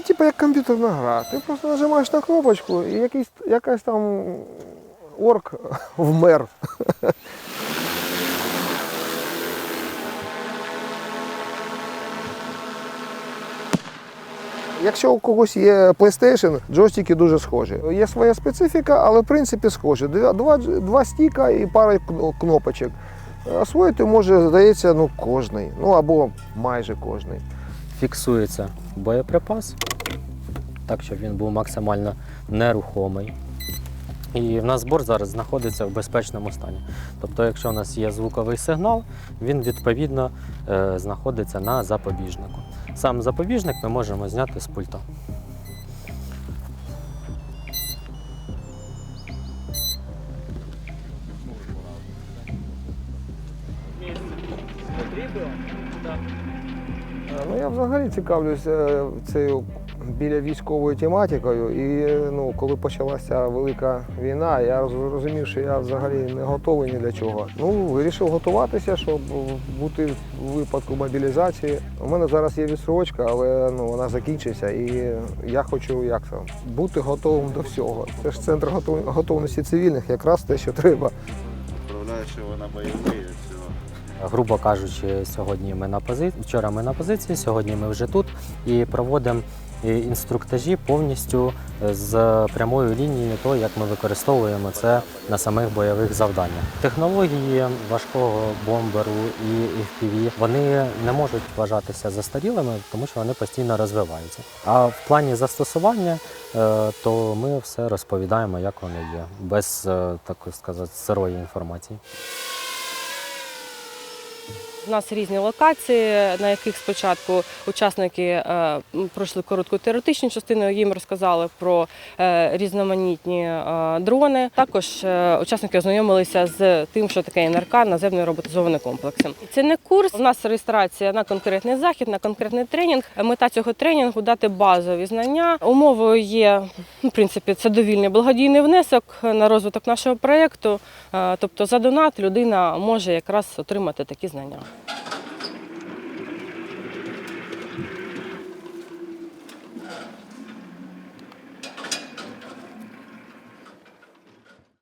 це типу як комп'ютерна гра. Ти просто нажимаєш на кнопочку і якийсь, якась там орк вмер. Якщо у когось є PlayStation, джойстики дуже схожі. Є своя специфіка, але в принципі схожі. Два, два, стіка і пара кнопочок. Освоїти може, здається, ну кожний, ну або майже кожний. Фіксується боєприпас, так щоб він був максимально нерухомий. І в нас збор зараз знаходиться в безпечному стані. Тобто, якщо у нас є звуковий сигнал, він відповідно е, знаходиться на запобіжнику. Сам запобіжник ми можемо зняти з пульта. Ну, я взагалі цікавлюся цією біля військовою тематикою. І ну, коли почалася велика війна, я роз- розумів, що я взагалі не готовий ні для чого. Ну, вирішив готуватися, щоб бути в випадку мобілізації. У мене зараз є відсрочка, але ну, вона закінчиться, і я хочу як це, бути готовим до всього. Це ж центр готовності цивільних, якраз те, що треба. Відправляєш його на бойовий. Грубо кажучи, сьогодні ми на позиції, вчора ми на позиції, сьогодні ми вже тут і проводимо е, інструктажі повністю е, з прямою лінією того, як ми використовуємо це на самих бойових завданнях. Технології важкого бомберу і FPV, вони не можуть вважатися застарілими, тому що вони постійно розвиваються. А в плані застосування, е, то ми все розповідаємо, як воно є, без так сказати сирої інформації. you У нас різні локації, на яких спочатку учасники е, пройшли коротку теоретичну частину, їм розказали про е, різноманітні е, дрони. Також учасники ознайомилися з тим, що таке НРК, наземний роботизований комплекс. Це не курс. У нас реєстрація на конкретний захід, на конкретний тренінг. Мета цього тренінгу дати базові знання. Умовою є в принципі це довільний благодійний внесок на розвиток нашого проєкту. Тобто за донат людина може якраз отримати такі знання. 何?